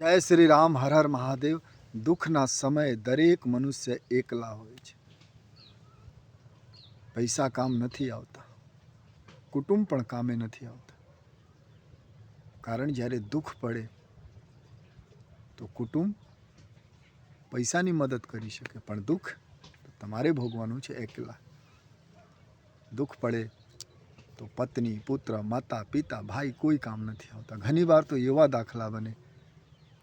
જય શ્રી રામ, હર હર મહાદેવ. દુઃખના સમયે દરેક મનુષ્ય એકલા હોય છે. પૈસા કામ નથી આવતા. કુટુંબ પણ કામે નથી આવતા. કારણ જ્યારે દુઃખ પડે, તો કુટુંબ પૈસાની મદદ કરી શકે. પણ દુઃખ તમારે ભોગવાનું છે એકલા. દુઃખ પડે, તો પત્ની, પુત્ર, માતા, પિતા, ભાઈ કોઈ કામ નથી આવતા. ઘણીવાર તો એવા દાખલા બને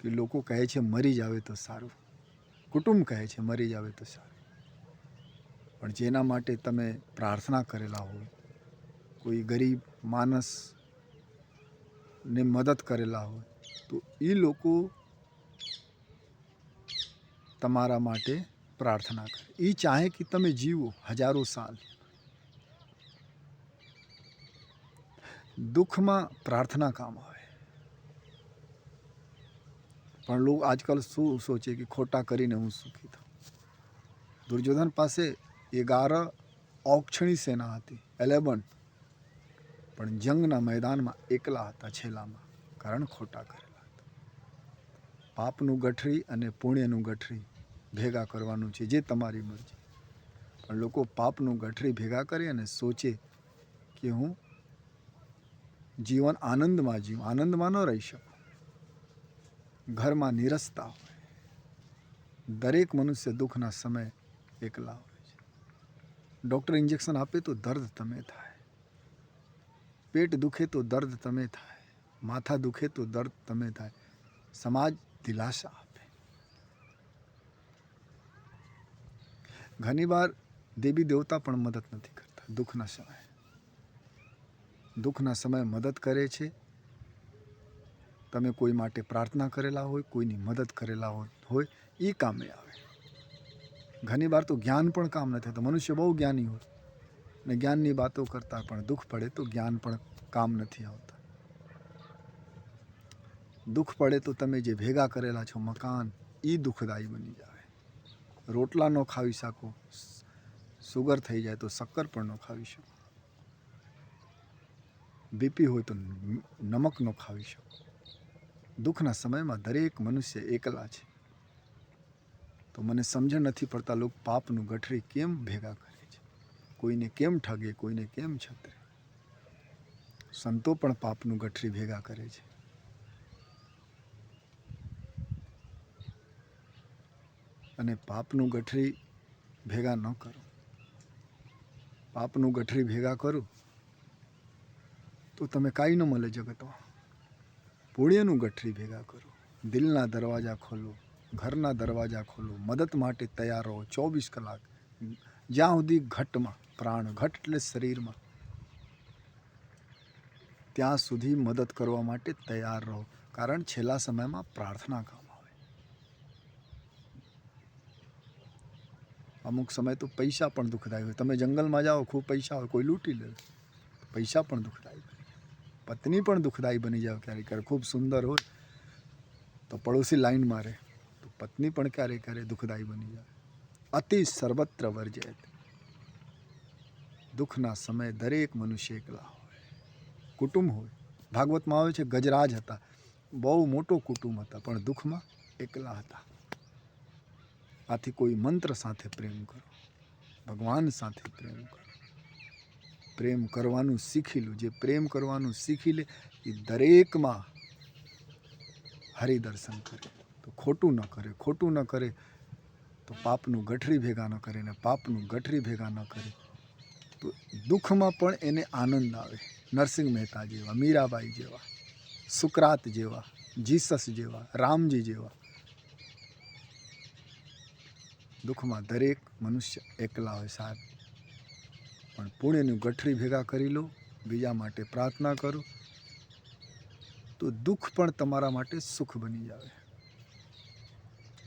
કે લોકો કહે છે, મરી જાવે તો સારું. કુટુંબ કહે છે, મરી જાવે તો સારું. પણ જેના માટે તમે પ્રાર્થના કરેલા હોય, કોઈ ગરીબ માણસને મદદ કરેલા હોય, તો એ લોકો તમારા માટે પ્રાર્થના કરે. એ ચાહે કે તમે જીવો હજારો સાલ. દુઃખમાં પ્રાર્થના કામ આવે. પણ લોકો આજકાલ શું સોચે કે ખોટા કરીને હું સુખી થઉં? દુર્યોધન પાસે એગાર ઔક્ષણી સેના હતી એલેવન પણ જંગના મેદાનમાં એકલા હતા છેલ્લામાં, કારણ ખોટા કરેલા હતા. પાપનું ગઠરી અને પુણ્યનું ગઠરી ભેગા કરવાનું છે, જે તમારી મરજી. પણ લોકો પાપનું ગઠરી ભેગા કરે અને સોચે કે હું જીવન આનંદમાં જીવું, આનંદમાં ન રહી શકું. ઘરમાં નિરસતા હોય દરેક મનુષ્ય દુઃખના સમય એકલા હોય છે ડૉક્ટર ઇન્જેક્શન આપે તો દર્દ તમે થાય પેટ દુખે તો દર્દ તમે થાય માથા દુખે તો દર્દ તમે થાય સમાજ દિલાસા આપે ઘણીવાર દેવી દેવતા પણ મદદ નથી કરતા દુઃખના સમયે દુઃખના સમયે મદદ કરે છે તમે કોઈ માટે પ્રાર્થના કરેલા હોય, કોઈની મદદ કરેલા હોય એ કામે આવે. ઘણી વાર તો જ્ઞાન પણ કામ નથી થતું મનુષ્ય બહુ જ્ઞાની હોય. ને જ્ઞાનની વાતો કરતા પણ દુઃખ પડે તો જ્ઞાન પણ કામ નથી આવતા. દુઃખ પડે તો તમે જે ભેગા કરેલા છો મકાન એ દુઃખદાયી બની જાય. રોટલા ન ખાવી શકો, સુગર થઈ જાય તો શક્કર પણ ન ખાવી શકો. બીપી હોય તો નમક ન ખાવી શકો. દુઃખના સમયમાં દરેક મનુષ્ય એકલા છે. તો મને સમજણ નથી પડતા લોકો પાપનું ગઠરી કેમ ભેગા કરે છે? કોઈને કેમ ઠગે, કોઈને કેમ છતરે? સંતો પણ પાપનું ગઠરી ભેગા કરે છે. અને પાપનું ગઠરી ભેગા ન કરો. પાપનું ગઠરી ભેગા કરું, તો તમે કાંઈ ન મળે જગતમાં. પુણ્યનું ગઠરી ભેગા કરો. દિલના દરવાજા ખોલો, ઘરના દરવાજા ખોલો, મદદ માટે તૈયાર રહો. ચોવીસ કલાક જ્યાં સુધી ઘટમાં, પ્રાણ ઘટ એટલે શરીરમાં, ત્યાં સુધી મદદ કરવા માટે તૈયાર રહો. કારણ છેલ્લા સમયમાં પ્રાર્થના કામ આવે. અમુક સમય તો પૈસા પણ દુઃખદાયી હોય. તમે જંગલમાં જાઓ, ખૂબ પૈસા હોય, કોઈ લૂંટી લે. પૈસા પણ દુઃખદાયી પત્ની પણ દુઃખદાયી બની જાય ક્યારેક ક્યારેક ખૂબ સુંદર હોય. તો પડોશી લાઈન મારે. તો પત્ની પણ ક્યારેક ક્યારેક દુઃખદાયી બની જાય. અતિ સર્વત્ર વર્જયત દુઃખના સમયે દરેક મનુષ્ય એકલા હોય. કુટુંબ હોય. ભાગવતમાં આવે છે, ગજરાજ હતા. બહુ મોટો કુટુંબ હતા, પણ દુઃખમાં એકલા હતા. આથી કોઈ મંત્ર સાથે પ્રેમ કરો. ભગવાન સાથે પ્રેમ કરો. પ્રેમ કરવાનું શીખી લો જે પ્રેમ કરવાનું શીખી લે એ દરેકમાં હરિદર્શન કરે. તો ખોટું ન કરે, ખોટું ન કરે તો પાપનું ગઠરી ભેગા ન કરે ને પાપનું ગઠરી ભેગા ન કરે તો દુઃખમાં પણ એને આનંદ આવે. નરસિંહ મહેતા જેવા, મીરાબાઈ જેવા, સુકરાત જેવા, જીસસ જેવા, રામજી જેવા દુઃખમાં દરેક મનુષ્ય એકલા હોય સાહેબ. પણ પુણ્યની ગઠરી ભેગા કરી લો, બીજા માટે પ્રાર્થના કરો, તો દુઃખ પણ તમારા માટે સુખ બની જાય.